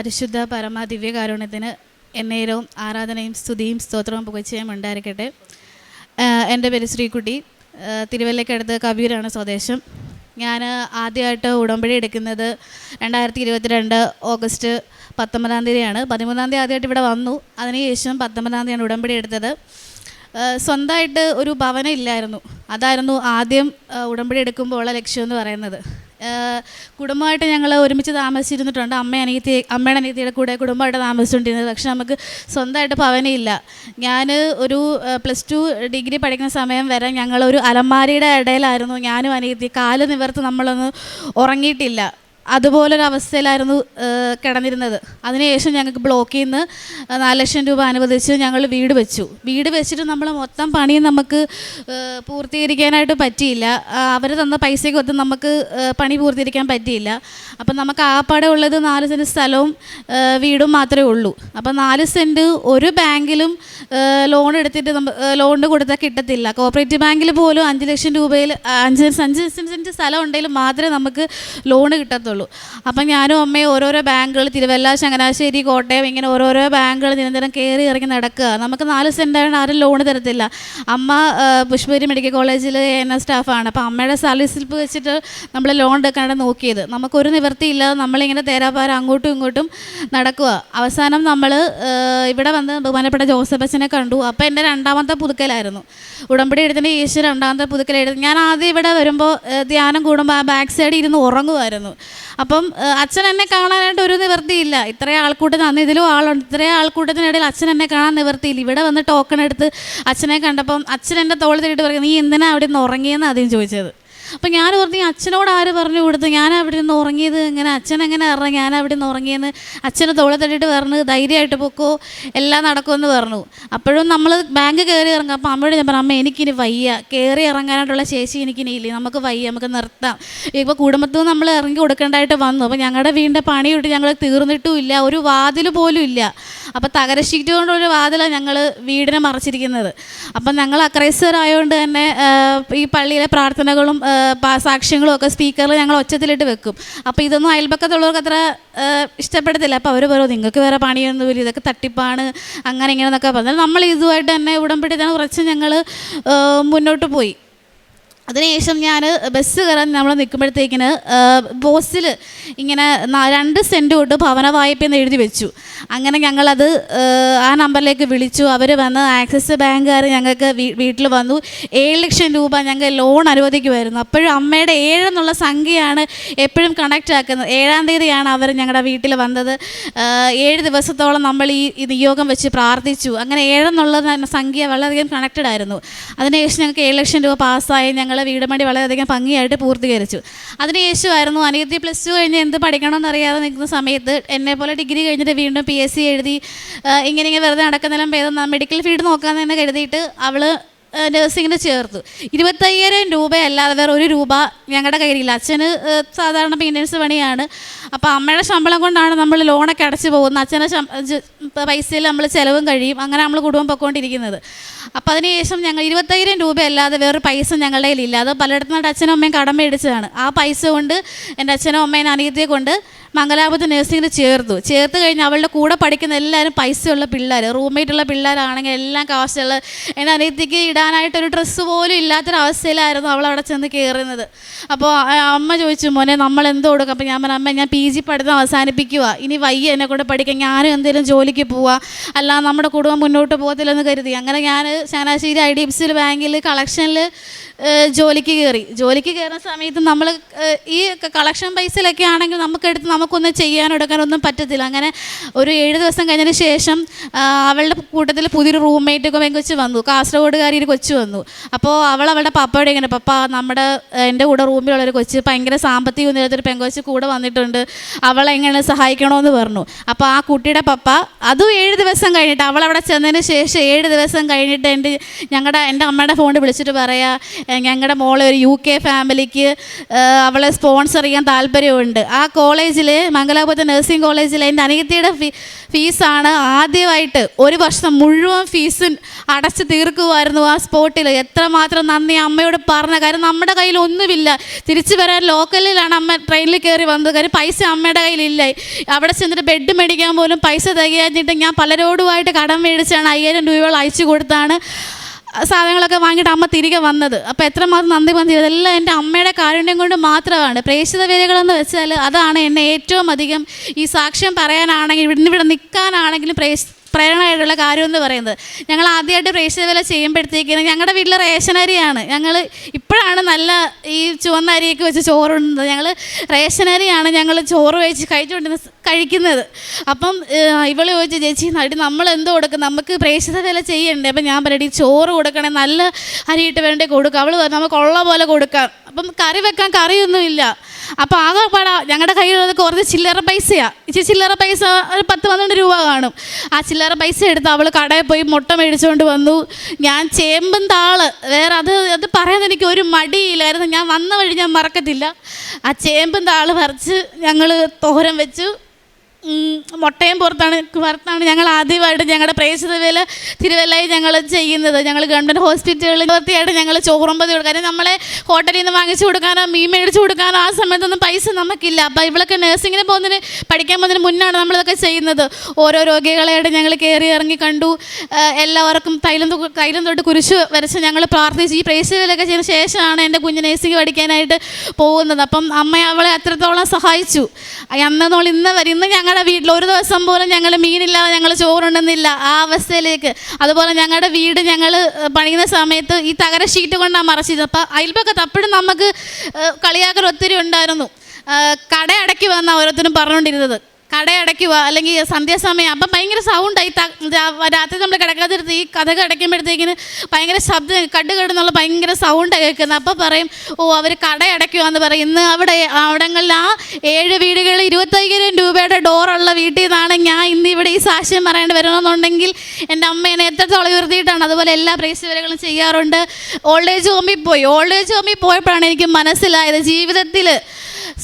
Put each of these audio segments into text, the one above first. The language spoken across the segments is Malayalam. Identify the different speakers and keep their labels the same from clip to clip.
Speaker 1: പരിശുദ്ധ പരമ എന്നേരവും ആരാധനയും സ്തുതിയും സ്തോത്രവും പുകച്ചയും ഉണ്ടായിരിക്കട്ടെ. എന്റെ പേര് ശ്രീകുട്ടി. തിരുവല്ലക്കടുത്ത് കവിയൂരാണ് സ്വദേശം. ഞാൻ ആദ്യമായിട്ട് ഉടമ്പടി എടുക്കുന്നത് രണ്ടായിരത്തി ഇരുപത്തിരണ്ട് ഓഗസ്റ്റ് പത്തൊമ്പതാം തീയതിയാണ്. പതിമൂന്നാം തീയതി ആദ്യമായിട്ട് ഇവിടെ വന്നു. അതിനുശേഷം പത്തൊമ്പതാം തീയതിയാണ് ഉടമ്പടി എടുത്തത്. സ്വന്തമായിട്ട് ഒരു ഭവനം ഇല്ലായിരുന്നു. അതായിരുന്നു ആദ്യം ഉടമ്പടി എടുക്കുമ്പോൾ ഉള്ള ലക്ഷ്യം എന്ന് പറയുന്നത്. കുടുംബമായിട്ട് ഞങ്ങൾ ഒരുമിച്ച് താമസിച്ചിരുന്നിട്ടുണ്ട്. അമ്മ അനിയത്തി അമ്മയുടെ അനിയത്തിയുടെ കൂടെ കുടുംബമായിട്ട് താമസിച്ചുകൊണ്ടിരുന്നത്. പക്ഷെ നമുക്ക് സ്വന്തമായിട്ട് ഭവനയില്ല ഞാൻ ഒരു പ്ലസ് ടു ഡിഗ്രി പഠിക്കുന്ന സമയം വരെ ഞങ്ങൾ ഒരു അലമാരിയുടെ ഇടയിലായിരുന്നു. ഞാനും അനിയത്തി കാൽ നിവർത്ത് നമ്മളൊന്ന് ഉറങ്ങിയിട്ടില്ല. അതുപോലൊരു അവസ്ഥയിലായിരുന്നു ഏഹ്, കിടന്നിരുന്നത്. അതിനുശേഷം ഞങ്ങൾക്ക് ബ്ലോക്കിൽ നിന്ന് നാല് ലക്ഷം രൂപ അനുവദിച്ച് ഞങ്ങൾ വീട് വെച്ചു. വീട് വെച്ചിട്ട് നമ്മൾ മൊത്തം പണിയും നമുക്ക് പൂർത്തീകരിക്കാനായിട്ട് പറ്റിയില്ല. അവർ തന്ന പൈസയ്ക്ക് ഒത്തും നമുക്ക് പണി പൂർത്തീകരിക്കാൻ പറ്റിയില്ല. അപ്പം നമുക്ക് ആപ്പാടെ ഉള്ളത് നാല് സെന്റ് സ്ഥലവും വീടും മാത്രമേ ഉള്ളൂ. അപ്പം നാല് സെന്റ് ഒരു ബാങ്കിലും ലോൺ എടുത്തിട്ട് നമ്മൾ ലോൺ കൊടുത്താൽ കിട്ടത്തില്ല. കോപ്പറേറ്റീവ് ബാങ്കിൽ പോലും അഞ്ച് ലക്ഷം രൂപയിൽ അഞ്ച് അഞ്ച് സെന്റ് സ്ഥലം ഉണ്ടെങ്കിൽ മാത്രമേ നമുക്ക് ലോൺ കിട്ടത്തുള്ളൂ. അപ്പം ഞാനും അമ്മയും ഓരോരോ ബാങ്കുകൾ തിരുവല്ല ചങ്ങനാശ്ശേരി കോട്ടയം ഇങ്ങനെ ഓരോരോ ബാങ്കുകൾ നിരന്തരം കയറി ഇറങ്ങി നടക്കുക. നമുക്ക് നാല് സെന്റാണ് ആരും ലോൺ തരത്തില്ല. അമ്മ പുഷ്പഗിരി മെഡിക്കൽ കോളേജിൽ എൻ എസ് സ്റ്റാഫാണ്. അപ്പം അമ്മയുടെ സാലറി സ്ലിപ്പ് വെച്ചിട്ട് നമ്മൾ ലോൺ എടുക്കാനാണ് നോക്കിയത്. നമുക്കൊരു നിവൃത്തിയില്ല നമ്മളിങ്ങനെ തേരാപാരം അങ്ങോട്ടും ഇങ്ങോട്ടും നടക്കുക. അവസാനം നമ്മൾ ഇവിടെ വന്ന് ബഹുമാനപ്പെട്ട ജോസഫ് അച്ഛനെ കണ്ടു. അപ്പോൾ എന്റെ രണ്ടാമത്തെ പുതുക്കലായിരുന്നു. ഉടമ്പടി എടുത്തതിന്റെ ഈശ്വര രണ്ടാമത്തെ പുതുക്കലെടുത്ത് ഞാൻ ആദ്യം ഇവിടെ വരുമ്പോൾ ധ്യാനം കൂടുമ്പോൾ ആ ബാക്ക് സൈഡിൽ ഇരുന്ന് ഉറങ്ങുമായിരുന്നു. അപ്പം അച്ഛൻ എന്നെ കാണാനായിട്ട് ഒരു നിവൃത്തിയില്ല. ഇത്രയും ആൾക്കൂട്ടത്തിന് അന്ന് ഇതിലും ആളുണ്ട്. ഇത്രയും ആൾക്കൂട്ടത്തിനിടയിൽ അച്ഛൻ എന്നെ കാണാൻ നിവൃത്തിയില്ല. ഇവിടെ വന്ന് ടോക്കൺ എടുത്ത് അച്ഛനെ കണ്ടപ്പം അച്ഛൻ എന്റെ തോളിൽ തട്ടിയിട്ട് പറയും നീ എന്തിനാണ് അവിടെ നിന്ന് ഉറങ്ങിയെന്ന് ആദ്യം ചോദിച്ചത്? അപ്പം ഞാൻ പറഞ്ഞു "ഈ അച്ഛനോട് ആര് പറഞ്ഞു കൊടുത്തു? ഞാൻ അവിടെ നിന്ന് ഉറങ്ങിയത് ഇങ്ങനെ അച്ഛൻ എങ്ങനെ അറിയാം ഞാൻ അവിടെ നിന്ന് ഉറങ്ങിയെന്ന് അച്ഛനെ തോളെ തട്ടിയിട്ട് പറഞ്ഞു ധൈര്യമായിട്ട് പൊക്കോ എല്ലാം നടക്കുമെന്ന് പറഞ്ഞു. അപ്പോഴും നമ്മൾ ബാങ്ക് കയറി ഇറങ്ങും. അപ്പം അമ്മയോട് ഞാൻ പറഞ്ഞു അമ്മ എനിക്കിനി വയ്യ. കയറി ഇറങ്ങാനായിട്ടുള്ള ശേഷി എനിക്കിനി ഇല്ലേ. നമുക്ക് വയ്യ നമുക്ക് നിർത്താം. ഇപ്പോൾ കുടുംബത്തിൽ നിന്ന് നമ്മൾ ഇറങ്ങി കൊടുക്കേണ്ടതായിട്ട് വന്നു. അപ്പോൾ ഞങ്ങളുടെ വീടിന്റെ പണിയിട്ട് ഞങ്ങൾ തീർന്നിട്ടും ഇല്ല. ഒരു വാതിൽ പോലും ഇല്ല. അപ്പോൾ തകര ഷീറ്റ് ഒരു വാതിലാണ് ഞങ്ങൾ വീടിനെ മറച്ചിരിക്കുന്നത്. അപ്പം ഞങ്ങൾ അക്രൈസ്തരായതുകൊണ്ട് തന്നെ ഈ പള്ളിയിലെ പ്രാർത്ഥനകളും സാക്ഷ്യങ്ങളും ഒക്കെ സ്പീക്കറിൽ ഞങ്ങൾ ഒച്ചത്തിലിട്ട് വെക്കും. അപ്പോൾ ഇതൊന്നും അയൽപക്കത്തുള്ളവർക്ക് അത്ര ഇഷ്ടപ്പെടത്തില്ല. അപ്പോൾ അവർ പറയും നിങ്ങൾക്ക് വേറെ പണിയൊന്നുമില്ല ഇതൊക്കെ തട്ടിപ്പാണ്. അങ്ങനെ ഇങ്ങനെ എന്നൊക്കെ പറഞ്ഞാൽ നമ്മൾ ഇതുമായിട്ട് തന്നെ ഉടമ്പടി തന്നെ കുറച്ച് ഞങ്ങൾ മുന്നോട്ട് പോയി. അതിനുശേഷം ഞാൻ ബസ് കയറാൻ നമ്മൾ നിൽക്കുമ്പോഴത്തേക്കിന് ബോസിൽ ഇങ്ങനെ രണ്ട് സെന്റ് തൊട്ട് ഭവന വായ്പ എന്ന് എഴുതി വെച്ചു. അങ്ങനെ ഞങ്ങളത് ആ, നമ്പറിലേക്ക് വിളിച്ചു. അവർ വന്ന് ആക്സിസ് ബാങ്കുകാർ ഞങ്ങൾക്ക് വീട്ടിൽ വന്നു. ഏഴ് ലക്ഷം രൂപ ഞങ്ങൾക്ക് ലോൺ അനുവദിക്കുമായിരുന്നു. അപ്പോഴും അമ്മയുടെ ഏഴെന്നുള്ള സംഖ്യയാണ് എപ്പോഴും കണക്റ്റ് ആക്കുന്നത്. ഏഴാം തീയതിയാണ് അവർ ഞങ്ങളുടെ വീട്ടിൽ വന്നത്. ഏഴ് ദിവസത്തോളം നമ്മൾ ഈ നിയോഗം വെച്ച് പ്രാർത്ഥിച്ചു. അങ്ങനെ ഏഴെന്നുള്ള സംഖ്യ വളരെയധികം കണക്റ്റഡ് ആയിരുന്നു. അതിനുശേഷം ഞങ്ങൾക്ക് ഏഴ് ലക്ഷം രൂപ പാസ്സായി ഞങ്ങൾ വീട് പണി വളരെയധികം ഭംഗിയായിട്ട് പൂർത്തീകരിച്ചു. അതിന് യേശുവായിരുന്നു അനിയത്തി പ്ലസ് ടു കഴിഞ്ഞ് എന്ത് പഠിക്കണമെന്ന് അറിയാതെ നിൽക്കുന്ന സമയത്ത് എന്നെ പോലെ ഡിഗ്രി കഴിഞ്ഞിട്ട് വീണ്ടും പി എസ് സി എഴുതി ഇങ്ങനെ ഇങ്ങനെ വെറുതെ നടക്കുന്നതിലും ഭേദം മെഡിക്കൽ ഫീൽഡ് നോക്കാമെന്ന് തന്നെ കരുതിയിട്ട് അവൾ നഴ്സിങ്ങിന് ചേർത്തു. ഇരുപത്തയ്യായിരം രൂപയല്ലാതെ വേറെ ഒരു രൂപ ഞങ്ങളുടെ കയ്യിലില്ല. അച്ഛന് സാധാരണ മെയിന്റനൻസ് പണിയാണ്. അപ്പോൾ അമ്മയുടെ ശമ്പളം കൊണ്ടാണ് നമ്മൾ ലോണൊക്കെ അടച്ചു പോകുന്നത്. അച്ഛന്റെ പൈസയിൽ നമ്മൾ ചിലവും കഴിയും. അങ്ങനെ നമ്മൾ കുടുംബം പൊയ്ക്കൊണ്ടിരിക്കുന്നത് അപ്പോൾ അതിനുശേഷം ഞങ്ങൾ ഇരുപത്തയ്യായിരം രൂപയല്ലാതെ വേറൊരു പൈസ ഞങ്ങളുടെ കയ്യിലില്ല. അത് പലയിടത്തുനിന്നായിട്ട് അച്ഛനും അമ്മയും കടം മേടിച്ചതാണ്. ആ പൈസ കൊണ്ട് എന്റെ അച്ഛനും അമ്മയും അനിയത്തിയെ കൊണ്ട് മംഗലാപുരത്ത് നഴ്സിങ്ങിന് ചേർത്തു. ചേർത്ത് കഴിഞ്ഞ് അവളുടെ കൂടെ പഠിക്കുന്ന എല്ലാവരും പൈസയുള്ള പിള്ളേർ റൂംമേറ്റുള്ള പിള്ളേരാണെങ്കിൽ എല്ലാം കാശുള്ള എന്റെ അനിയത്തിക്ക് ഇടാനായിട്ടൊരു ഡ്രസ്സ് പോലും ഇല്ലാത്തൊരവസ്ഥയിലായിരുന്നു അവൾ അവിടെ ചെന്ന് കയറുന്നത്. അപ്പോൾ അമ്മ ചോദിച്ചു മോനെ നമ്മൾ എന്ത് കൊടുക്കും? അപ്പോൾ ഞാൻ പറഞ്ഞു അമ്മ ഞാൻ പി ജി പഠിത്തം അവസാനിപ്പിക്കുക ഇനി വയ്യ എന്നെ കൊണ്ട് പഠിക്കാൻ. ഞാനും എന്തെങ്കിലും ജോലിക്ക് പോവാ. അല്ല നമ്മുടെ കുടുംബം മുന്നോട്ട് പോകത്തില്ലെന്ന് കരുതി. അങ്ങനെ ഞാൻ Changanassery I D F C ബാങ്കിൽ കളക്ഷനിൽ ജോലിക്ക് കയറി. ജോലിക്ക് കയറുന്ന സമയത്ത് നമ്മൾ ഈ കളക്ഷൻ പൈസയിലൊക്കെ ആണെങ്കിൽ നമുക്കെടുത്ത് നമുക്കൊന്നും ചെയ്യാനോ എടുക്കാനോ ഒന്നും പറ്റത്തില്ല. അങ്ങനെ ഒരു ഏഴ് ദിവസം കഴിഞ്ഞതിന് ശേഷം അവളുടെ കൂട്ടത്തിൽ പുതിയൊരു റൂംമേറ്റ് ഒക്കെ വെച്ച് വന്നു. കാസർഗോഡുകാരി ഒരു കൊച്ചു വന്നു. അപ്പോൾ അവൾ അവളുടെ പപ്പയുടെ ഇങ്ങനെ പപ്പ നമ്മുടെ എന്റെ കൂടെ റൂമിലുള്ളൊരു കൊച്ച് ഭയങ്കര സാമ്പത്തിക ഉന്നതത്തിൽ പെങ്കൊച്ച് കൂടെ വന്നിട്ടുണ്ട്. അവളെങ്ങനെ സഹായിക്കണമെന്ന് പറഞ്ഞു. അപ്പോൾ ആ കുട്ടിയുടെ പപ്പ അതും ഏഴ് ദിവസം കഴിഞ്ഞിട്ട് അവൾ അവിടെ ചെന്നതിന് ശേഷം ഏഴ് ദിവസം കഴിഞ്ഞിട്ട് എന്റെ ഞങ്ങളുടെ എന്റെ അമ്മയുടെ ഫോണിൽ വിളിച്ചിട്ട് പറയാ "ഏഹ്, ഞങ്ങളുടെ മോളെ ഒരു യു കെ ഫാമിലിക്ക് അവളെ സ്പോൺസർ ചെയ്യാൻ താല്പര്യമുണ്ട്. ആ കോളേജിൽ മംഗലാപുരത്തെ നഴ്സിംഗ് കോളേജിൽ എന്റെ അനിയത്തിയുടെ ഫീ ഫീസാണ് ആദ്യമായിട്ട് ഒരു വർഷം മുഴുവൻ ഫീസ് അടച്ച് തീർക്കുമായിരുന്നു ആ സ്പോട്ടിൽ എത്രമാത്രം നന്ദി അമ്മയോട് പറഞ്ഞ കാര്യം നമ്മുടെ കയ്യിൽ ഒന്നുമില്ല. തിരിച്ചു വരാൻ ലോക്കലിലാണ് അമ്മ ട്രെയിനിൽ കയറി വന്നത്. കാര്യം പൈസ അമ്മയുടെ കയ്യിലില്ല. അവിടെ ചെന്നിട്ട് ബെഡ് മേടിക്കാൻ പോലും പൈസ തികയാഞ്ഞിട്ട് ഞാൻ പലരോടുമായിട്ട് കടം മേടിച്ചാണ് അയ്യായിരം രൂപകൾ അയച്ചു കൊടുത്താണ്. സാധനങ്ങളൊക്കെ വാങ്ങിയിട്ട് അമ്മ തിരികെ വന്നത്. അപ്പോൾ എത്രമാത്രം നന്ദി മന്ദി ഇതെല്ലാം എന്റെ അമ്മയുടെ കാരുണ്യം കൊണ്ട് മാത്രമാണ്. പ്രേക്ഷിത വേദികളെന്ന് വെച്ചാൽ അതാണ് എന്നെ ഏറ്റവും അധികം ഈ സാക്ഷ്യം പറയാനാണെങ്കിൽ ഇവിടുന്ന് ഇവിടെ നിൽക്കാനാണെങ്കിലും പ്രേസ് പ്രേരണയായിട്ടുള്ള കാര്യം എന്ന് പറയുന്നത്. ഞങ്ങൾ ആദ്യമായിട്ട് പ്രേക്ഷിത വില ഞങ്ങളുടെ വീട്ടിൽ റേഷൻ അരിയാണ്. ഞങ്ങൾ ഇപ്പോഴാണ് നല്ല ഈ ചുവന്ന അരിയൊക്കെ വെച്ച് ചോറുണ്ടത് ഞങ്ങൾ റേഷൻ അരിയാണ് ഞങ്ങൾ ചോറ് വെച്ച് കഴിച്ചുകൊണ്ടിരുന്ന കഴിക്കുന്നത്. അപ്പം ഇവൾ ചോദിച്ചു ചേച്ചി നടി നമ്മൾ എന്തോ കൊടുക്കും? നമുക്ക് പ്രേക്ഷിത വില ചെയ്യണ്ടേ? അപ്പം ഞാൻ പറയടി ചോറ് കൊടുക്കണേ നല്ല അരിയിട്ട് വേണ്ടേ കൊടുക്കാം. അവൾ നമുക്ക് ഉള്ള പോലെ കൊടുക്കാം. അപ്പം കറി വെക്കാൻ കറിയൊന്നുമില്ല അപ്പോൾ ആകെ പാടാ ഞങ്ങളുടെ കയ്യിലുള്ളത് കുറച്ച് ചില്ലറ പൈസയാണ് ഇച്ചിരി ചില്ലറ പൈസ ഒരു പത്ത് പന്ത്രണ്ട് രൂപ കാണും. ആ ചില്ലറ പൈസ എടുത്ത് അവൾ കടയിൽ പോയി മുട്ട മേടിച്ചുകൊണ്ട് വന്നു. ഞാൻ ചേമ്പും താൾ. വേറെ അത് അത് പറയാൻ എനിക്ക് ഒരു മടിയില്ലായിരുന്നു. ഞാൻ വന്ന വഴി ഞാൻ മറക്കത്തില്ല. ആ ചേമ്പും താൾ പറിച്ച് ഞങ്ങൾ തോരൻ വെച്ചു. മുട്ടയും പുറത്താണ് പുറത്താണ് ഞങ്ങൾ ആദ്യമായിട്ട് ഞങ്ങളുടെ പ്രേക്ഷിത വേല തിരുവല്ലയിൽ ഞങ്ങൾ ചെയ്യുന്നത്. ഞങ്ങൾ ഗവൺമെന്റ് ഹോസ്പിറ്റലുകളിൽ വൃത്തിയായിട്ട് ഞങ്ങൾ ചോറുമ്പതി കൊടുക്കുക കാര്യം നമ്മളെ ഹോട്ടലിൽ നിന്ന് വാങ്ങിച്ചു കൊടുക്കാനോ മീൻ മേടിച്ചു കൊടുക്കാനോ ആ സമയത്തൊന്നും പൈസ നമുക്കില്ല. അപ്പോൾ ഇവളൊക്കെ നഴ്സിങ്ങിന് പോകുന്നതിന് പഠിക്കാൻ പോകുന്നതിന് മുന്നാണ് നമ്മളിതൊക്കെ ചെയ്യുന്നത്. ഓരോ രോഗികളായിട്ട് ഞങ്ങൾ കയറി ഇറങ്ങി കണ്ടു. എല്ലാവർക്കും തൈലം തൈലം തൊട്ട് കുരിശ് വരച്ച് ഞങ്ങൾ പ്രാർത്ഥിച്ച് ഈ പ്രേക്ഷിത ചെയ്യുന്ന ശേഷമാണ് എന്റെ കുഞ്ഞ് നഴ്സിംഗ് പഠിക്കാനായിട്ട് പോകുന്നത്. അപ്പം അമ്മ അവളെ അത്രത്തോളം സഹായിച്ചു. അന്നോൾ ഇന്ന് വരെ ഇന്ന് ഞങ്ങളുടെ വീട്ടിൽ ഒരു ദിവസം പോലും ഞങ്ങൾ മീനില്ലാതെ ഞങ്ങൾ ചോറുണ്ടെന്നില്ല ആ അവസ്ഥയിലേക്ക്. അതുപോലെ ഞങ്ങളുടെ വീട് ഞങ്ങൾ പണിയുന്ന സമയത്ത് ഈ തകര ഷീറ്റ് കൊണ്ടാണ് മറച്ചത് അപ്പം അയൽപ്പക്കത്ത് അപ്പോഴും നമുക്ക് കളിയാക്കൽ ഒത്തിരി ഉണ്ടായിരുന്നു. കട അടക്കി വന്ന ഓരോരുത്തരും പറഞ്ഞുകൊണ്ടിരുന്നത്. കട അടയ്ക്കുക അല്ലെങ്കിൽ സന്ധ്യാസമയം. അപ്പം ഭയങ്കര സൗണ്ടായി രാത്രി നമ്മൾ കിടക്കാതിരുത്ത് ഈ കഥ കിടക്കുമ്പോഴത്തേക്കിന് ഭയങ്കര ശബ്ദം കണ്ട് കെടുന്നുള്ള ഭയങ്കര സൗണ്ടാണ് കേൾക്കുന്നത്. അപ്പോൾ പറയും ഓ അവർ കടയടയ്ക്കുക എന്ന് പറയും. ഇന്ന് അവിടെ അവിടങ്ങളിൽ ആ ഏഴ് വീടുകളിൽ ഇരുപത്തയ്യായിരം രൂപയുടെ ഡോറുള്ള വീട്ടിൽ നിന്നാണ് ഞാൻ ഇന്ന് ഇവിടെ ഈ സാക്ഷ്യം പറയേണ്ടി വരണമെന്നുണ്ടെങ്കിൽ എന്റെ അമ്മ എന്നെ എത്രത്തോളം ഉയർത്തിയിട്ടാണ് അതുപോലെ എല്ലാ പ്രേക്ഷകരും ചെയ്യാറുണ്ട്. ഓൾഡ് ഏജ് ഹോമിൽ പോയി. ഓൾഡ് ഏജ് ഹോമിൽ പോയപ്പോഴാണ് എനിക്ക് മനസ്സിലായത് ജീവിതത്തിൽ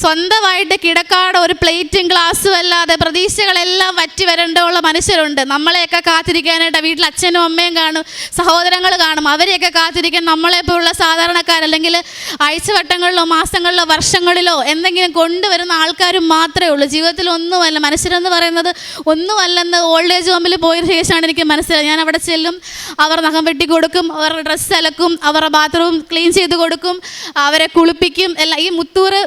Speaker 1: സ്വന്തമായിട്ട് കിടക്കാട് ഒരു പ്ലേറ്റും ഗ്ലാസ്സും അല്ലാതെ പ്രതീക്ഷകളെല്ലാം വറ്റി വരേണ്ടുള്ള മനുഷ്യരുണ്ട്. നമ്മളെയൊക്കെ കാത്തിരിക്കാനായിട്ട് വീട്ടിൽ അച്ഛനും അമ്മയും കാണും സഹോദരങ്ങൾ കാണും. അവരെയൊക്കെ കാത്തിരിക്കാൻ നമ്മളെപ്പോലുള്ള സാധാരണക്കാർ അല്ലെങ്കിൽ ആഴ്ചവട്ടങ്ങളിലോ മാസങ്ങളിലോ വർഷങ്ങളിലോ എന്തെങ്കിലും കൊണ്ടുവരുന്ന ആൾക്കാരും മാത്രമേ ഉള്ളൂ. ജീവിതത്തിൽ ഒന്നുമല്ല മനുഷ്യരെന്ന് പറയുന്നത് ഒന്നുമല്ലെന്ന് ഓൾഡ് ഏജ് ഹോമിൽ പോയ ശേഷമാണ് എനിക്ക് മനസ്സിലായത്. ഞാൻ അവിടെ ചെല്ലും അവർ നഖം വെട്ടി കൊടുക്കും അവരുടെ ഡ്രസ്സ് അലക്കും അവരുടെ ബാത്റൂം ക്ലീൻ ചെയ്ത് കൊടുക്കും അവരെ കുളിപ്പിക്കും എല്ലാം. ഈ മുത്തൂറ്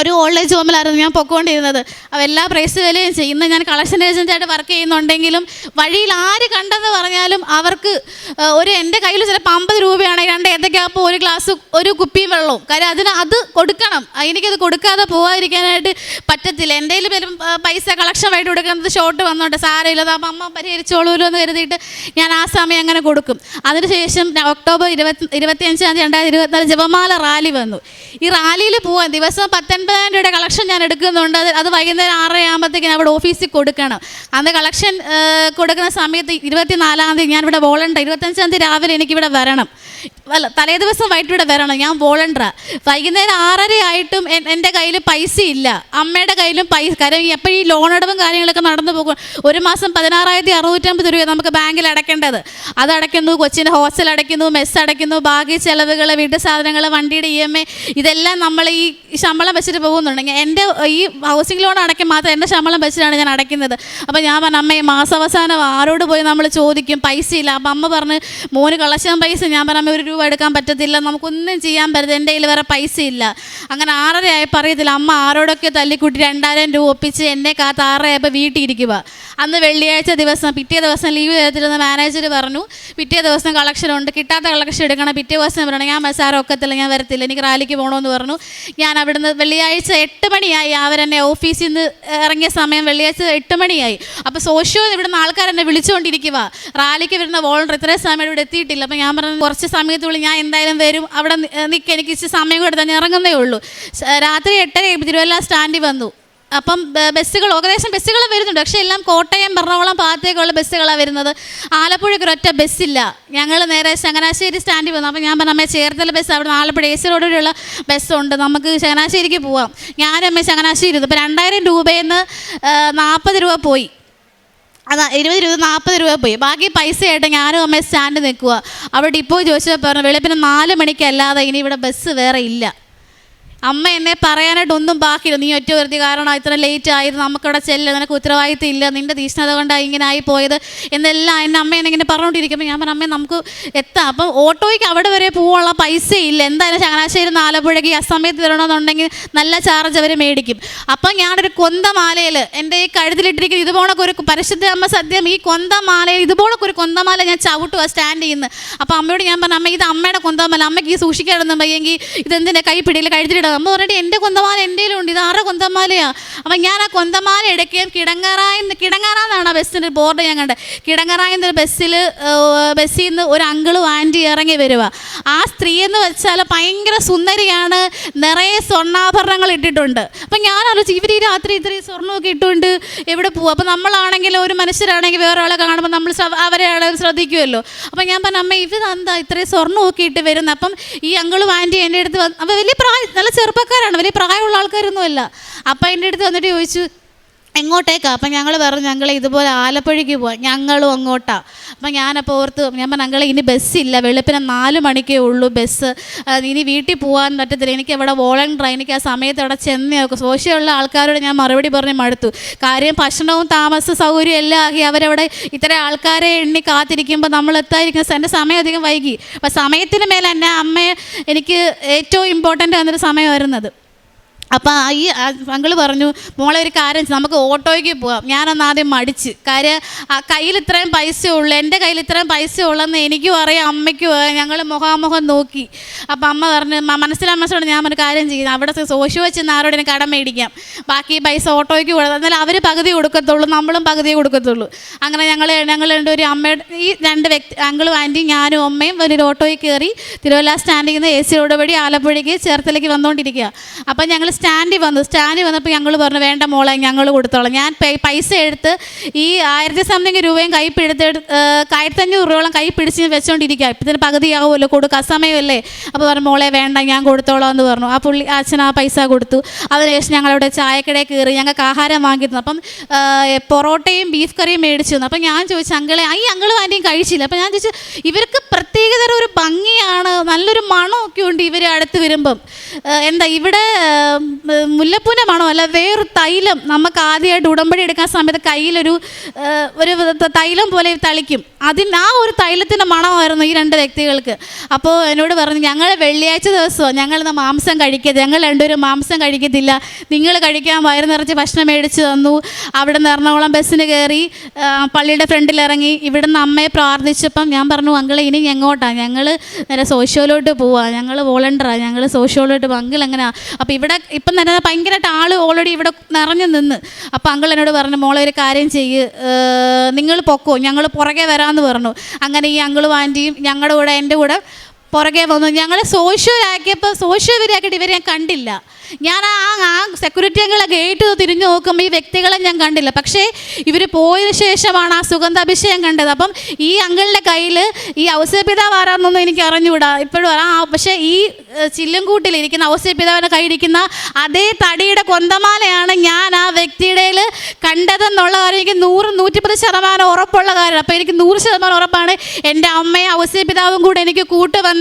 Speaker 1: ഒരു ഓൾഡ് ഏജ് ഹോമിലായിരുന്നു ഞാൻ പൊക്കോണ്ടിരുന്നത്. അപ്പോൾ എല്ലാ പ്രൈസ് വിലയും ചെയ്യുന്നത് ഞാൻ കളക്ഷൻ ഏജന്റായിട്ട് വർക്ക് ചെയ്യുന്നുണ്ടെങ്കിലും വഴിയിൽ ആര് കണ്ടെന്ന് പറഞ്ഞാലും അവർക്ക് ഒരു എന്റെ കയ്യിൽ ചിലപ്പോൾ അമ്പത് രൂപയാണെങ്കിൽ രണ്ട് ഏത്തക്കാപ്പം ഒരു ഗ്ലാസ് ഒരു കുപ്പിയും വെള്ളവും. കാര്യം അതിന് അത് കൊടുക്കണം. എനിക്കത് കൊടുക്കാതെ പോകാതിരിക്കാനായിട്ട് പറ്റത്തില്ല. എന്റെ വരും പൈസ കളക്ഷൻ ആയിട്ട് കൊടുക്കുന്നത് ഷോർട്ട് വന്നോട്ടെ. സാരമില്ല. അത് അപ്പം അമ്മ പരിഹരിച്ചോളൂല്ലോ എന്ന് കരുതിയിട്ട് ഞാൻ ആ സമയം അങ്ങനെ കൊടുക്കും. അതിനുശേഷം ഒക്ടോബർ ഇരുപത്തി ഇരുപത്തിയഞ്ചാം തീയതി രണ്ടായിരത്തി ഇരുപത്തിനാല് ജപമാല റാലി വന്നു. ഈ റാലിയിൽ പോകാൻ ദിവസം പത്തൊൻപതിനായിരം രൂപയുടെ കളക്ഷൻ ഞാൻ എടുക്കുന്നുണ്ട്. അത് അത് വൈകുന്നേരം ആറര ആകുമ്പോഴത്തേക്കും അവിടെ ഓഫീസിൽ കൊടുക്കണം. അന്ന് കളക്ഷൻ കൊടുക്കുന്ന സമയത്ത് ഇരുപത്തിനാലാം തീയതി ഞാൻ ഇവിടെ വോളണ്ടർ ഇരുപത്തഞ്ചാം തീയതി രാവിലെ എനിക്കിവിടെ വരണം. അല്ല തലേ ദിവസം വൈകിട്ട് ഇവിടെ വരണം. ഞാൻ വോളണ്ടറാ വൈകുന്നേരം ആറര ആയിട്ടും എന്റെ കയ്യിൽ പൈസ ഇല്ല. അമ്മയുടെ കയ്യിലും പൈസ കാര്യം എപ്പോഴും ഈ ലോൺ അടവും കാര്യങ്ങളൊക്കെ നടന്നു പോകും. ഒരു മാസം പതിനാറായിരത്തി അറുന്നൂറ്റമ്പത് രൂപ നമുക്ക് ബാങ്കിൽ അടയ്ക്കേണ്ടത്. അത് അടയ്ക്കുന്നു കൊച്ചിന്റെ ഹോസ്റ്റൽ അടയ്ക്കുന്നു മെസ്സ് അടയ്ക്കുന്നു ബാക്കി ചിലവുകൾ വീട്ടു സാധനങ്ങൾ വണ്ടിയുടെ ഇ എം ഐ ഇതെല്ലാം നമ്മൾ ഈ ശമ്പളം വെച്ചിട്ട് പോകുന്നുണ്ടെങ്കിൽ എന്റെ ഈ ഹൗസിംഗ് ലോൺ അടയ്ക്കാൻ മാത്രം എന്റെ ശമ്പളം വെച്ചിട്ടാണ് ഞാൻ അടയ്ക്കുന്നത്. അപ്പോൾ ഞാൻ പറഞ്ഞു അമ്മയെ മാസാവസാനം ആരോട് പോയി നമ്മൾ ചോദിക്കും? പൈസ ഇല്ല. അപ്പം അമ്മ പറഞ്ഞ് മോന് കളശാൻ പൈസ. ഞാൻ പറഞ്ഞ അമ്മ ഒരു രൂപ എടുക്കാൻ പറ്റത്തില്ല. നമുക്കൊന്നും ചെയ്യാൻ പറ്റത്തില്ല. എന്റെ കയ്യിൽ വേറെ പൈസ ഇല്ല. അങ്ങനെ ആറരയായി പറയത്തില്ല അമ്മ ആരോടൊക്കെ തല്ലിക്കൂട്ടി രണ്ടായിരം രൂപ ഒപ്പിച്ച് എന്നെ കാത്ത് ആറരയായപ്പോൾ വീട്ടിൽ ഇരിക്കുക അന്ന് വെള്ളിയാഴ്ച ദിവസം പിറ്റേ ദിവസം ലീവ് ചെയ്തിരുന്ന മാനേജർ പറഞ്ഞു. പിറ്റേ ദിവസം കളക്ഷൻ ഉണ്ട്. കിട്ടാത്ത കളക്ഷൻ എടുക്കണം. പിറ്റേ ദിവസം പറയണം ഞാൻ സാർ ഒക്കത്തില്ല ഞാൻ വരത്തില്ല. എനിക്ക് റാലിക്ക് പോകണമെന്ന് പറഞ്ഞു. ഞാൻ അവിടുന്ന് വെള്ളിയാഴ്ച എട്ട് മണിയായി. അവരെന്നെ ഓഫീസിൽ നിന്ന് ഇറങ്ങിയ സമയം വെള്ളിയാഴ്ച എട്ട് മണിയായി. അപ്പോൾ സോഷ്യോ ഇവിടുന്ന് ആൾക്കാരെന്നെ വിളിച്ചുകൊണ്ടിരിക്കുക റാലിക്ക് വരുന്ന വോളണ്ടർ ഇത്രയും സമയം ഇവിടെ എത്തിയിട്ടില്ല. അപ്പോൾ ഞാൻ പറഞ്ഞു കുറച്ച് സമയത്തുള്ളിൽ ഞാൻ എന്തായാലും വരും. അവിടെ നിൽക്കുക എനിക്ക് ഇച്ചിരി സമയം കൊടുത്താൽ ഞാൻ ഇറങ്ങുന്നേ ഉള്ളൂ. രാത്രി എട്ടര തിരുവല്ല സ്റ്റാൻഡിൽ വന്നു. അപ്പം ബസ്സുകൾ ഏകദേശം ബസ്സുകൾ വരുന്നുണ്ട്. പക്ഷേ എല്ലാം കോട്ടയം എറണാകുളം ഭാഗത്തേക്കുള്ള ബസ്സുകളാണ് വരുന്നത്. ആലപ്പുഴയ്ക്ക് ഒരൊറ്റ ബസ്സില്ല. ഞങ്ങൾ നേരെ ചങ്ങനാശ്ശേരി സ്റ്റാൻഡിൽ വന്നു. അപ്പം ഞാൻ പറഞ്ഞു അമ്മേ ചേർത്തല ബസ് അവിടെ ആലപ്പുഴ എ സി റോഡിലുള്ള ബസ്സുണ്ട്. നമുക്ക് ചങ്ങനാശ്ശേരിക്ക് പോവാം. ഞാനും അമ്മ ചങ്ങനാശ്ശേരി ഇരുന്നു. ഇപ്പം രണ്ടായിരം രൂപയിൽ നിന്ന് നാൽപ്പത് രൂപ പോയി. അതാ ഇരുപത് രൂപ നാൽപ്പത് രൂപ പോയി. ബാക്കി പൈസയായിട്ട് ഞാനും അമ്മയെ സ്റ്റാൻഡ് നിൽക്കുക അവിടെ ഇപ്പോൾ ചോദിച്ചപ്പോൾ പറഞ്ഞു വെളുപ്പിന് നാല് മണിക്കല്ലാതെ ഇനി ഇവിടെ ബസ് വേറെ ഇല്ല. അമ്മ എന്നെ പറയാനായിട്ട് ഒന്നും ബാക്കിയില്ല. നീ ഒറ്റ വരുത്തി കാരണം ഇത്ര ലേറ്റ് ആയിരുന്നു. നമുക്കവിടെ ചെല്ലുക നിനക്ക് ഉത്തരവാദിത്തം ഇല്ല നിന്റെ തീഷ്ണത കൊണ്ടാണ് ഇങ്ങനെ ആയി പോയത്. എന്നെല്ലാം എന്റെ അമ്മ എന്നെ ഇങ്ങനെ പറഞ്ഞുകൊണ്ടിരിക്കുമ്പോൾ ഞാൻ പറഞ്ഞു അമ്മ നമുക്ക് എത്താം. അപ്പം ഓട്ടോയ്ക്ക് അവിടെ വരെ പോകാനുള്ള പൈസ ഇല്ല എന്തായാലും ചങ്ങനാശ്ശേരി ആലപ്പുഴയ്ക്ക് ആ സമയത്ത് വരണമെന്നുണ്ടെങ്കിൽ നല്ല ചാർജ് അവർ മേടിക്കും. അപ്പം ഞാനൊരു കൊന്തമാലയിൽ എന്റെ ഈ കഴുതിലിട്ടിരിക്കുന്ന ഇതുപോലൊക്കെ ഒരു പരിശുദ്ധ അമ്മ സദ്യം ഈ കൊന്തമാലയിൽ ഇതുപോലൊക്കെ ഒരു കൊന്തമാല ഞാൻ ചവിട്ടുക സ്റ്റാൻഡ് ചെയ്യുന്നത്. അപ്പോൾ അമ്മയോട് ഞാൻ പറഞ്ഞു അമ്മ ഇത് അമ്മയുടെ കൊന്തമാല. അമ്മയ്ക്ക് ഈ സൂക്ഷിക്കാനൊന്നും വയ്യെങ്കിൽ ഇതെന്തിനാ? കൈ പിടിയിൽ കഴുത്തിലിടുക അമ്മ പറഞ്ഞിട്ട് എന്റെ കൊന്തമാല ഉണ്ട് ഇത് ആരുടെ കൊന്തമാലയാണ് അപ്പം ഞാൻ ആ കൊന്തമാല എടുക്കുകയും കിടങ്ങറായി കിടങ്ങറാന്നാണ് ആ ബസ്സിന്റെ ബോർഡ് ഞാൻ കണ്ടത്. കിടങ്ങറായ ബസ്സിൽ ബസ്സിൽ നിന്ന് ഒരു അങ്കിളും ആന്റി ഇറങ്ങി വരിക ആ സ്ത്രീ എന്ന് വെച്ചാൽ ഭയങ്കര സുന്ദരിയാണ്. നിറയെ സ്വർണാഭരണങ്ങൾ ഇട്ടിട്ടുണ്ട്. അപ്പം ഞാൻ ആലോചിച്ച് ഇവർ ഈ രാത്രി ഇത്രയും സ്വർണമൊക്കെ ഇട്ടുകൊണ്ട് എവിടെ പോകും അപ്പം നമ്മളാണെങ്കിൽ ഒരു മനുഷ്യരാണെങ്കിൽ വേറെ ആളെ കാണുമ്പോൾ നമ്മൾ അവരെ ശ്രദ്ധിക്കുമല്ലോ അപ്പം ഞാൻ പറഞ്ഞു അമ്മ ഇവർ എന്താ ഇത്രയും സ്വർണമൊക്കെ ഇട്ട് വരുന്നത് അപ്പം ഈ അങ്കിളും ആന്റി എന്റെ അടുത്ത് വന്ന് അപ്പം വലിയ പ്രായം നല്ല ചെറുപ്പക്കാരാണ്. വലിയ പ്രായമുള്ള ആൾക്കാരൊന്നുമല്ല. അപ്പം എന്റെ അടുത്ത് വന്നിട്ട് ചോദിച്ചു എങ്ങോട്ടേക്കാ? അപ്പം ഞങ്ങൾ പറഞ്ഞു ഞങ്ങൾ ഇതുപോലെ ആലപ്പുഴയ്ക്ക് പോവാം. ഞങ്ങളും അങ്ങോട്ടാ. അപ്പം ഞാനപ്പോൾ ഓർത്ത് ഞാൻ പറഞ്ഞു ഞങ്ങൾ ഇനി ബസ്സില്ല വെളുപ്പിനെ നാല് മണിക്കേ ഉള്ളൂ ബസ് ഇനി വീട്ടിൽ പോകാൻ പറ്റത്തില്ല. എനിക്ക് അവിടെ വോളണ്ടർ എനിക്ക് ആ സമയത്ത് അവിടെ ചെന്ന് നോക്കും സോഷ്യമുള്ള ആൾക്കാരോട് ഞാൻ മറുപടി പറഞ്ഞ് മടുത്തു. കാര്യം ഭക്ഷണവും താമസ സൗകര്യവും എല്ലാം ആക്കി അവരവിടെ ഇത്ര ആൾക്കാരെ എണ്ണി കാത്തിരിക്കുമ്പോൾ നമ്മൾ എത്താതിരിക്കുന്ന എന്റെ സമയം അധികം വൈകി. അപ്പം സമയത്തിന് മേലെ എന്റെ അമ്മയെ എനിക്ക് ഏറ്റവും ഇമ്പോർട്ടന്റ് വന്നൊരു സമയം വരുന്നത് അപ്പം ഈ അങ്കിൾ പറഞ്ഞു മോളെ ഒരു കാര്യം നമുക്ക് ഓട്ടോയ്ക്ക് പോവാം. ഞാനന്ന് ആദ്യം മടിച്ച്. കാര്യം കയ്യിൽ ഇത്രയും പൈസ ഉള്ളു എന്റെ കയ്യിൽ ഇത്രയും പൈസ ഉള്ളെന്ന് എനിക്കും അറിയാം അമ്മയ്ക്കും ഞങ്ങൾ മുഖാമുഖം നോക്കി. അപ്പം അമ്മ പറഞ്ഞു "മ- മനസ്സിലാ മനസ്സിലോട് ഞാൻ ഒരു കാര്യം ചെയ്യുന്നത് അവിടെ സോഷ്യൽ വെച്ച് എനിക്ക് കടം മേടിക്കാം. ബാക്കി പൈസ ഓട്ടോയ്ക്ക് കൊടുക്കാം എന്നാലും അവർ പകുതി കൊടുക്കത്തുള്ളൂ നമ്മളും പകുതി കൊടുക്കത്തുള്ളൂ. അങ്ങനെ ഞങ്ങൾ ഞങ്ങൾ രണ്ട് ഒരു അമ്മയുടെ ഈ രണ്ട് വ്യക്തി അങ്കിളും ആന്റിയും ഞാനും അമ്മയും ഒരു ഓട്ടോയിൽ കയറി തിരുവല്ല സ്റ്റാൻഡിൽ നിന്ന് എ സി റോഡ് വഴി ആലപ്പുഴയ്ക്ക് ചേർത്തലേക്ക് വന്നുകൊണ്ടിരിക്കുക അപ്പം ഞങ്ങൾ സ്റ്റാൻഡിൽ വന്നു. സ്റ്റാൻഡിൽ വന്നപ്പോൾ ഞങ്ങൾ പറഞ്ഞു വേണ്ട മോളെ ഞങ്ങൾ കൊടുത്തോളാം. ഞാൻ പൈസ എടുത്ത് ഈ ആയിരത്തി സംതിങ് രൂപയും കൈ പിടുത്ത് ആയിരത്തഞ്ഞൂറ് രൂപയോളം കൈ പിടിച്ച് വെച്ചുകൊണ്ടിരിക്കുക ഇപ്പം ഇതിന് പകുതിയാവുമല്ലോ കൊടുക്കുക സമയമല്ലേ അപ്പോൾ പറഞ്ഞു മോളെ വേണ്ട ഞാൻ കൊടുത്തോളാം എന്ന് പറഞ്ഞു. ആ പുള്ളി അച്ഛൻ ആ പൈസ കൊടുത്തു. അതിനുശേഷം ഞങ്ങളവിടെ ചായക്കടയിൽ കയറി ഞങ്ങൾക്ക് ആഹാരം വാങ്ങിയിരുന്നു. അപ്പം പൊറോട്ടയും ബീഫ് കറിയും മേടിച്ചു തന്നു. അപ്പം ഞാൻ ചോദിച്ചു അങ്കിളെ ഈ അങ്കിളും ആന്റിയും കഴിച്ചില്ല. അപ്പം ഞാൻ ചോദിച്ചു ഇവർക്ക് പ്രത്യേകതരം ഒരു ഭംഗിയാണ് നല്ലൊരു മണമൊക്കെ ഉണ്ട് ഇവർ അടുത്ത് വരുമ്പം. എന്താ ഇവിടെ മുല്ലപ്പൂന്റെ മണോ അല്ല വേറൊരു തൈലം നമുക്ക് ആദ്യമായിട്ട് ഉടമ്പടി എടുക്കാൻ സമയത്ത് കയ്യിലൊരു ഒരു തൈലം പോലെ തളിക്കും. അതിന് ആ ഒരു തൈലത്തിന്റെ മണമായിരുന്നു ഈ രണ്ട് വ്യക്തികൾക്ക്. അപ്പോൾ എന്നോട് പറഞ്ഞു ഞങ്ങൾ വെള്ളിയാഴ്ച ദിവസമോ ഞങ്ങൾ മാംസം കഴിക്കരുത്. ഞങ്ങൾ രണ്ടുപേരും മാംസം കഴിക്കത്തില്ല. നിങ്ങൾ കഴിക്കാൻ വയറ് നിറച്ച് ഭക്ഷണം മേടിച്ച് തന്നു. അവിടെ നിന്ന് എറണാകുളം ബസ്സിന് കയറി പള്ളിയുടെ ഫ്രണ്ടിൽ ഇറങ്ങി. ഇവിടുന്ന് അമ്മയെ പ്രാർത്ഥിച്ചപ്പം ഞാൻ പറഞ്ഞു അങ്കിൾ ഇനി എങ്ങോട്ടാണ് ഞങ്ങൾ നേരെ സോഷ്യോയിലോട്ട് പോവാ. ഞങ്ങൾ വോളണ്ടറാണ് ഞങ്ങൾ സോഷ്യോയിലോട്ട് പോകും അങ്കിൾ എങ്ങനെയാണ് അപ്പോൾ ഇവിടെ ഇപ്പം തന്നെ ഭയങ്കരമായിട്ട് ആൾ ഓൾറെഡി ഇവിടെ നിറഞ്ഞു നിന്ന്. അപ്പോൾ അങ്കിൾ എന്നോട് പറഞ്ഞു മോളെ ഒരു കാര്യം ചെയ്യ്. നിങ്ങൾ പൊക്കോ. ഞങ്ങൾ പുറകെ വരാമെന്ന് പറഞ്ഞു. അങ്ങനെ ഈ അങ്കിളും ആന്റിയും ഞങ്ങളുടെ കൂടെ എന്റെ കൂടെ പുറകെ വന്നു. ഞങ്ങൾ സോഷ്യലാക്കിയപ്പോൾ സോഷ്യൽ വരെയാക്കിയിട്ട് ഇവരെ ഞാൻ കണ്ടില്ല. ഞാൻ ആ ആ സെക്യൂരിറ്റി അംഗങ്ങളെ ഗേറ്റ് തിരിഞ്ഞു നോക്കുമ്പോൾ ഈ വ്യക്തികളെ ഞാൻ കണ്ടില്ല. പക്ഷേ ഇവർ പോയതിനു ശേഷമാണ് ആ സുഗന്ധാഭിഷേകം കണ്ടത്. അപ്പം ഈ അങ്കിളിന്റെ കയ്യിൽ ഈ ഔസപിതാവ് ആരാന്നൊന്നും എനിക്ക് അറിഞ്ഞുകൂടാ. ഇപ്പോഴും ആ പക്ഷേ ഈ ചില്ലുംകൂട്ടിലിരിക്കുന്ന ഔസപിതാവിന്റെ കയ്യിരിക്കുന്ന അതേ തടിയുടെ കൊന്തമാലയാണ് ഞാൻ ആ വ്യക്തിയുടെ കണ്ടതെന്നുള്ള കാര്യം എനിക്ക് നൂറ് നൂറ്റിപ്പത് ശതമാനം ഉറപ്പുള്ള കാര്യം. അപ്പോൾ എനിക്ക് നൂറ് ശതമാനം ഉറപ്പാണ് എന്റെ അമ്മയും ഔസപിതാവും കൂടെ എനിക്ക് കൂട്ടുവന്ന്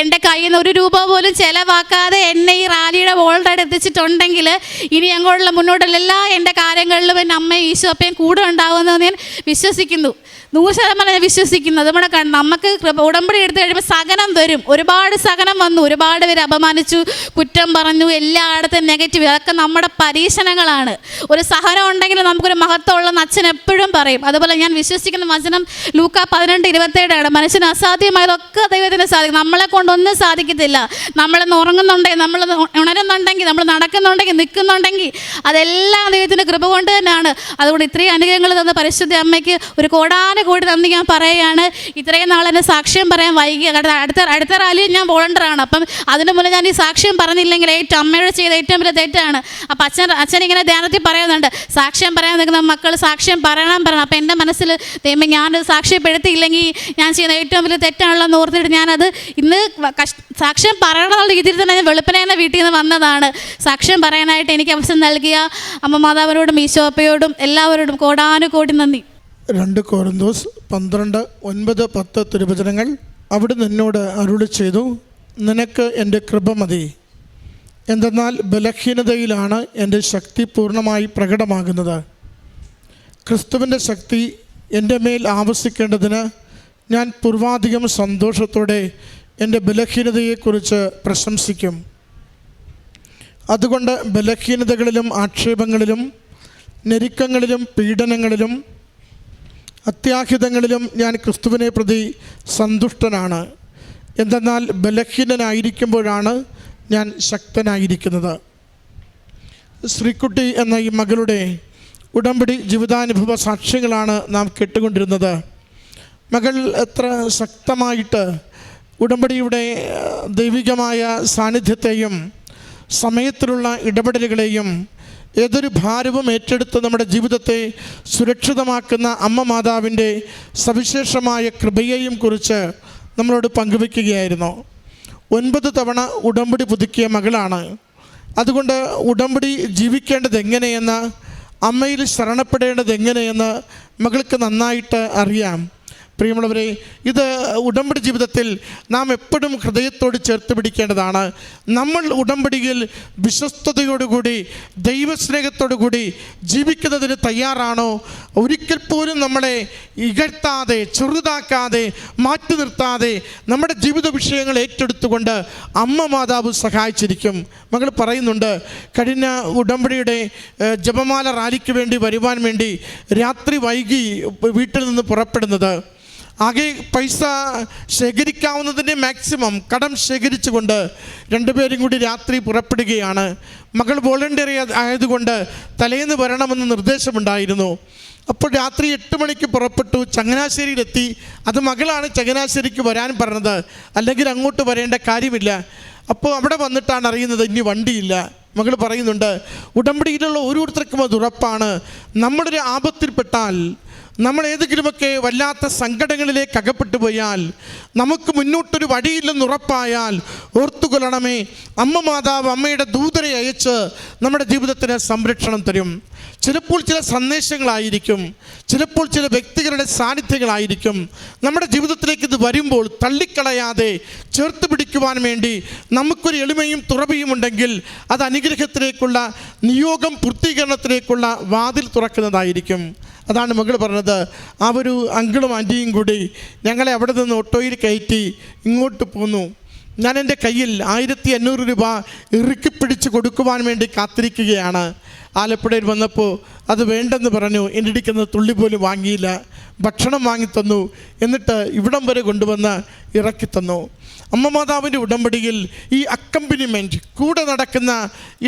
Speaker 1: എന്റെ കയ്യിൽ നിന്ന് ഒരു രൂപ പോലും ചിലവാക്കാതെ എന്നെ ഈ റാലിയുടെ വോൾഡായിട്ട് എത്തിച്ചിട്ടുണ്ടെങ്കിൽ ഇനി അങ്ങോട്ടുള്ള മുന്നോട്ടുള്ള എല്ലാ എന്റെ കാര്യങ്ങളിലും എന്റെ അമ്മയും ഈശോപ്പയും കൂടെ ഉണ്ടാകുമെന്ന് ഞാൻ വിശ്വസിക്കുന്നു. നൂറ് ശതമാനം ഞാൻ വിശ്വസിക്കുന്നു. നമ്മുടെ നമുക്ക് ഉടമ്പടി എടുത്തു കഴിയുമ്പോൾ സഹനം വരും. ഒരുപാട് സഹനം വന്നു. ഒരുപാട് പേര് അപമാനിച്ചു കുറ്റം പറഞ്ഞു എല്ലായിടത്തും നെഗറ്റീവ് അതൊക്കെ നമ്മുടെ പരീക്ഷണങ്ങളാണ്. ഒരു സഹനം ഉണ്ടെങ്കിൽ നമുക്കൊരു മഹത്വമുള്ളെന്ന് അച്ഛൻ എപ്പോഴും പറയും. അതുപോലെ ഞാൻ വിശ്വസിക്കുന്ന വചനം ലൂക്ക പതിനെട്ട് ഇരുപത്തേഴാണ്. മനുഷ്യന് അസാധ്യമായതൊക്കെ ദൈവത്തിന് സാധിക്കും. നമ്മളെ കൊണ്ടൊന്നും സാധിക്കത്തില്ല. നമ്മളെന്ന് ഉറങ്ങുന്നുണ്ടെങ്കിൽ നമ്മൾ ഉണരുന്നുണ്ടെങ്കിൽ നമ്മൾ നടക്കുന്നുണ്ടെങ്കിൽ നിൽക്കുന്നുണ്ടെങ്കിൽ അതെല്ലാം ദൈവത്തിന്റെ കൃപ കൊണ്ട് തന്നെയാണ്. അതുകൊണ്ട് ഇത്രയും അനുഗ്രഹങ്ങൾ തന്ന പരിശുദ്ധ അമ്മയ്ക്ക് ഒരു കോടാന കോടി നന്ദി ഞാൻ പറയുകയാണ് ഇത്രയും നാൾ എന്നെ സാക്ഷ്യം പറയാൻ വൈകി. അടുത്ത അടുത്ത റാലിയിൽ ഞാൻ വോളണ്ടറാണ് അപ്പം അതിന് മുന്നേ ഞാൻ ഈ സാക്ഷ്യം പറഞ്ഞില്ലെങ്കിൽ ഏറ്റവും അമ്മയോട് ചെയ്ത ഏറ്റവും വലിയ തെറ്റാണ്. അപ്പം അച്ഛൻ അച്ഛൻ ഇങ്ങനെ ധ്യാനത്തിൽ പറയുന്നുണ്ട് സാക്ഷ്യം പറയാൻ നിൽക്കുന്ന മക്കൾ സാക്ഷ്യം പറയണം പറയണം. അപ്പം എന്റെ മനസ്സിൽ ദൈവം ഞാനത് സാക്ഷ്യപ്പെടുത്തിയില്ലെങ്കിൽ ഞാൻ ചെയ്യുന്ന ഏറ്റവും വലിയ തെറ്റാണല്ലോ എന്ന് ഓർത്തിട്ട് ഞാനത് ഇന്ന് സാക്ഷ്യം പറയണമെന്നുള്ള രീതിയിൽ തന്നെ ഞാൻ വെളുപ്പിനെ തന്നെ വീട്ടിൽ നിന്ന് വന്നതാണ്. സാക്ഷ്യം പറയാനായിട്ട് എനിക്ക് അവസരം നൽകിയ അമ്മ മാതാവിനോടും ഈശോപ്പയോടും എല്ലാവരോടും കോടാനുകോടി നന്ദി.
Speaker 2: രണ്ട് കോരന്തോസ് പന്ത്രണ്ട് ഒൻപത് പത്ത് തിരുവചനങ്ങൾ അവിടെ നിന്നോട് അരുളി ചെയ്തു നിനക്ക് എന്റെ കൃപ മതി. എന്തെന്നാൽ ബലഹീനതയിലാണ് എന്റെ ശക്തി പൂർണമായി പ്രകടമാകുന്നത്. ക്രിസ്തുവിന്റെ ശക്തി എന്റെ മേൽ ആവശ്യിക്കേണ്ടതിന് ഞാൻ പൂർവാധികം സന്തോഷത്തോടെ എന്റെ ബലഹീനതയെക്കുറിച്ച് പ്രശംസിക്കും. അതുകൊണ്ട് ബലഹീനതകളിലും ആക്ഷേപങ്ങളിലും ഞെരുക്കങ്ങളിലും പീഡനങ്ങളിലും അത്യാഹിതങ്ങളിലും ഞാൻ ക്രിസ്തുവിനെ പ്രതി സന്തുഷ്ടനാണ്. എന്തെന്നാൽ ബലഹീനനായിരിക്കുമ്പോഴാണ് ഞാൻ ശക്തനായിരിക്കുന്നത്. ശ്രീക്കുട്ടി എന്ന ഈ മകളുടെ ഉടമ്പടി ജീവിതാനുഭവ സാക്ഷ്യങ്ങളാണ് നാം കേട്ടുകൊണ്ടിരുന്നത്. മകൾ എത്ര ശക്തമായിട്ട് ഉടമ്പടിയുടെ ദൈവികമായ സാന്നിധ്യത്തെയും സമയത്തിലുള്ള ഇടപെടലുകളെയും ഏതൊരു ഭാരവും ഏറ്റെടുത്ത് നമ്മുടെ ജീവിതത്തെ സുരക്ഷിതമാക്കുന്ന അമ്മ മാതാവിന്റെ സവിശേഷമായ കൃപയെയും കുറിച്ച് നമ്മളോട് പങ്കുവെക്കുകയായിരുന്നു ഒൻപത് തവണ ഉടമ്പടി പുതുക്കിയ മകളാണ്. അതുകൊണ്ട് ഉടമ്പടി ജീവിക്കേണ്ടത് എങ്ങനെയെന്ന് അമ്മയിൽ ശരണപ്പെടേണ്ടത് എങ്ങനെയെന്ന് മകൾക്ക് നന്നായിട്ട് അറിയാം. പ്രിയമുള്ളവരെ ഇത് ഉടമ്പടി ജീവിതത്തിൽ നാം എപ്പോഴും ഹൃദയത്തോട് ചേർത്ത് പിടിക്കേണ്ടതാണ്. നമ്മൾ ഉടമ്പടിയിൽ വിശ്വസ്തയോടുകൂടി ദൈവസ്നേഹത്തോടുകൂടി ജീവിക്കുന്നതിന് തയ്യാറാണോ? ഒരിക്കൽ പോലും നമ്മളെ ഇകഴ്ത്താതെ ചെറുതാക്കാതെ മാറ്റി നിർത്താതെ നമ്മുടെ ജീവിത വിഷയങ്ങൾ ഏറ്റെടുത്തുകൊണ്ട് അമ്മ മാതാവ് സഹായിച്ചിരിക്കും. മകൾ പറയുന്നുണ്ട് കഴിഞ്ഞ ഉടമ്പടിയുടെ ജപമാല റാലിക്ക് വേണ്ടി വരുവാൻ വേണ്ടി രാത്രി വൈകി വീട്ടിൽ നിന്ന് പുറപ്പെടുന്നത്. ആകെ പൈസ ശേഖരിക്കാവുന്നതിന്റെ മാക്സിമം കടം ശേഖരിച്ചുകൊണ്ട് രണ്ടുപേരും കൂടി രാത്രി പുറപ്പെടുകയാണ്. മകൾ വോളണ്ടിയർ ആയതുകൊണ്ട് തലേന്ന് വരണമെന്ന് നിർദ്ദേശമുണ്ടായിരുന്നു. അപ്പോൾ രാത്രി എട്ട് മണിക്ക് പുറപ്പെട്ടു. ചങ്ങനാശ്ശേരിയിലെത്തി. അത് മകളാണ് ചങ്ങനാശ്ശേരിക്ക് വരാൻ പറഞ്ഞത്. അല്ലെങ്കിൽ അങ്ങോട്ട് വരേണ്ട കാര്യമില്ല. അപ്പോൾ അവിടെ വന്നിട്ടാണ് അറിയുന്നത് ഇനി വണ്ടിയില്ല. മകൾ പറയുന്നുണ്ട് ഉടമ്പടിയിലുള്ള ഓരോരുത്തർക്കും അത് ഉറപ്പാണ്. നമ്മളൊരു ആപത്തിൽപ്പെട്ടാൽ നമ്മൾ ഏതെങ്കിലുമൊക്കെ വല്ലാത്ത സങ്കടങ്ങളിലേക്ക് അകപ്പെട്ടു പോയാൽ നമുക്ക് മുന്നോട്ടൊരു വഴിയില്ലെന്ന് ഉറപ്പായാൽ ഓർത്തുകൊള്ളണമേ. അമ്മ മാതാവ് അമ്മയുടെ ദൂതരെ അയച്ച് നമ്മുടെ ജീവിതത്തിന് സംരക്ഷണം തരും. ചിലപ്പോൾ ചില സന്ദേശങ്ങളായിരിക്കും ചിലപ്പോൾ ചില വ്യക്തികളുടെ സാന്നിധ്യങ്ങളായിരിക്കും. നമ്മുടെ ജീവിതത്തിലേക്ക് ഇത് വരുമ്പോൾ തള്ളിക്കളയാതെ ചേർത്ത് പിടിക്കുവാൻ വേണ്ടി നമുക്കൊരു എളിമയും തുറവിയും ഉണ്ടെങ്കിൽ അത് അനുഗ്രഹത്തിലേക്കുള്ള നിയോഗം പൂർത്തീകരണത്തിലേക്കുള്ള വാതിൽ തുറക്കുന്നതായിരിക്കും. അതാണ് മകൾ പറഞ്ഞത്. ആ ഒരു അങ്കിളും ആന്റിയും കൂടി ഞങ്ങളെ അവിടെ നിന്ന് ഓട്ടോയിൽ കയറ്റി ഇങ്ങോട്ട് പോന്നു. ഞാൻ എന്റെ കയ്യിൽ ആയിരത്തി അഞ്ഞൂറ് രൂപ ഇറുക്കി പിടിച്ച് കൊടുക്കുവാൻ വേണ്ടി കാത്തിരിക്കുകയാണ്. ആലപ്പുഴയിൽ വന്നപ്പോൾ അത് വേണ്ടെന്ന് പറഞ്ഞു. എന്റെ ഇടിക്കുന്ന തുള്ളി പോലും വാങ്ങിയില്ല. ഭക്ഷണം വാങ്ങിത്തന്നു എന്നിട്ട് ഇവിടം വരെ കൊണ്ടുവന്ന് ഇറക്കി തന്നു. അമ്മ മാതാവിന്റെ ഉടമ്പടിയിൽ ഈ അക്കമ്പനിമെന്റ് കൂടെ നടക്കുന്ന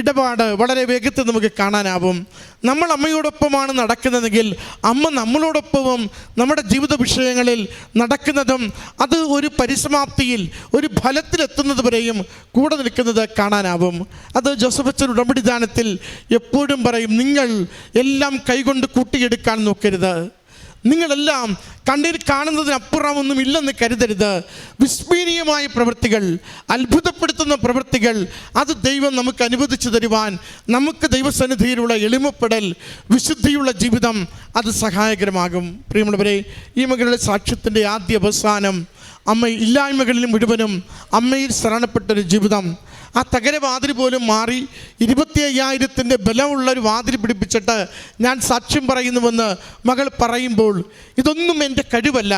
Speaker 2: ഇടപാട് വളരെ വേഗത്തിൽ നമുക്ക് കാണാനാവും. നമ്മൾ അമ്മയോടൊപ്പമാണ് നടക്കുന്നതെങ്കിൽ അമ്മ നമ്മളോടൊപ്പവും നമ്മുടെ ജീവിത വിഷയങ്ങളിൽ നടക്കുന്നതും അത് ഒരു പരിസമാപ്തിയിൽ ഒരു ഫലത്തിലെത്തുന്നത് വരെയും കൂടെ നിൽക്കുന്നത് കാണാനാവും. അത് ജോസഫ് അച്ഛൻ ഉടമ്പടി ദാനത്തിൽ എപ്പോഴും പറയും നിങ്ങൾ എല്ലാം കൈകൊണ്ട് കൂട്ടിയെടുക്കാൻ നോക്കരുത്. നിങ്ങളെല്ലാം കണ്ണിൽ കാണുന്നതിനപ്പുറമൊന്നും ഇല്ലെന്ന് കരുതരുത്. വിസ്മീനീയമായ പ്രവൃത്തികൾ അത്ഭുതപ്പെടുത്തുന്ന പ്രവൃത്തികൾ അത് ദൈവം നമുക്ക് അനുവദിച്ചു തരുവാൻ നമുക്ക് ദൈവസന്നിധിയിലുള്ള എളിമപ്പെടൽ വിശുദ്ധിയുള്ള ജീവിതം അത് സഹായകരമാകും. പ്രിയമുള്ളവരെ ഈ മകളുടെ സാക്ഷ്യത്തിന്റെ ആദ്യ അവസാനം അമ്മ ഇല്ലായ്മകളിൽ മുഴുവനും അമ്മയിൽ ശരണപ്പെട്ടൊരു ജീവിതം ആ തകര വാതിൽ പോലും മാറി ഇരുപത്തി അയ്യായിരത്തിന്റെ ബലമുള്ള ഒരു വാതിൽ പിടിപ്പിച്ചിട്ട് ഞാൻ സാക്ഷ്യം പറയുന്നുവെന്ന് മകൾ പറയുമ്പോൾ ഇതൊന്നും എന്റെ കഴിവല്ല.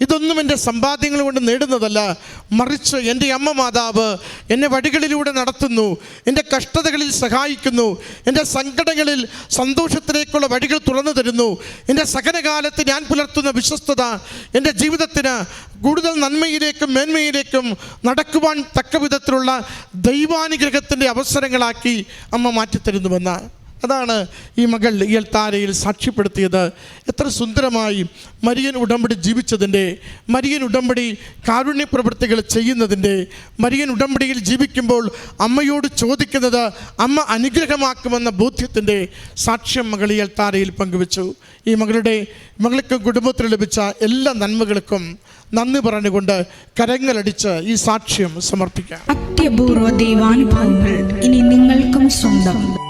Speaker 2: ഇതൊന്നും എന്റെ സമ്പാദ്യങ്ങൾ കൊണ്ട് നേടുന്നതല്ല. മറിച്ച് എന്റെ അമ്മ മാതാവ് എന്നെ വഴികളിലൂടെ നടത്തുന്നു. എന്റെ കഷ്ടതകളിൽ സഹായിക്കുന്നു. എന്റെ സങ്കടങ്ങളിൽ സന്തോഷത്തിലേക്കുള്ള വഴികൾ തുറന്നു തരുന്നു. എന്റെ സകലകാലത്ത് ഞാൻ പുലർത്തുന്ന വിശ്വസ്തത എന്റെ ജീവിതത്തിന് കൂടുതൽ നന്മയിലേക്കും മേന്മയിലേക്കും നടക്കുവാൻ തക്ക വിധത്തിലുള്ള ദൈവാനുഗ്രഹത്തിന്റെ അവസരങ്ങളാക്കി അമ്മ മാറ്റിത്തരുന്നുവെന്ന് അതാണ് ഈ മകൾ ഈ താരയിൽ സാക്ഷ്യപ്പെടുത്തിയത്. എത്ര സുന്ദരമായി മരിയൻ ഉടമ്പടി ജീവിച്ചതിന്റെ മരിയൻ ഉടമ്പടി കാരുണ്യ പ്രവൃത്തികൾ ചെയ്യുന്നതിന്റെ മരിയൻ ഉടമ്പടിയിൽ ജീവിക്കുമ്പോൾ അമ്മയോട് ചോദിക്കുന്നത് അമ്മ അനുഗ്രഹമാക്കുമെന്ന ബോധ്യത്തിന്റെ സാക്ഷ്യം മകൾ ഈ താരയിൽ പങ്കുവച്ചു. ഈ മകളുടെ മകൾക്ക് കുടുംബത്തിൽ ലഭിച്ച എല്ലാ നന്മകൾക്കും നന്ദി പറഞ്ഞുകൊണ്ട് കരങ്ങളടിച്ച് ഈ സാക്ഷ്യം സമർപ്പിക്കാം.
Speaker 3: അത്യപൂർവ ദൈവാനുഭവങ്ങൾ ഇനി നിങ്ങൾക്കും സ്വന്തം.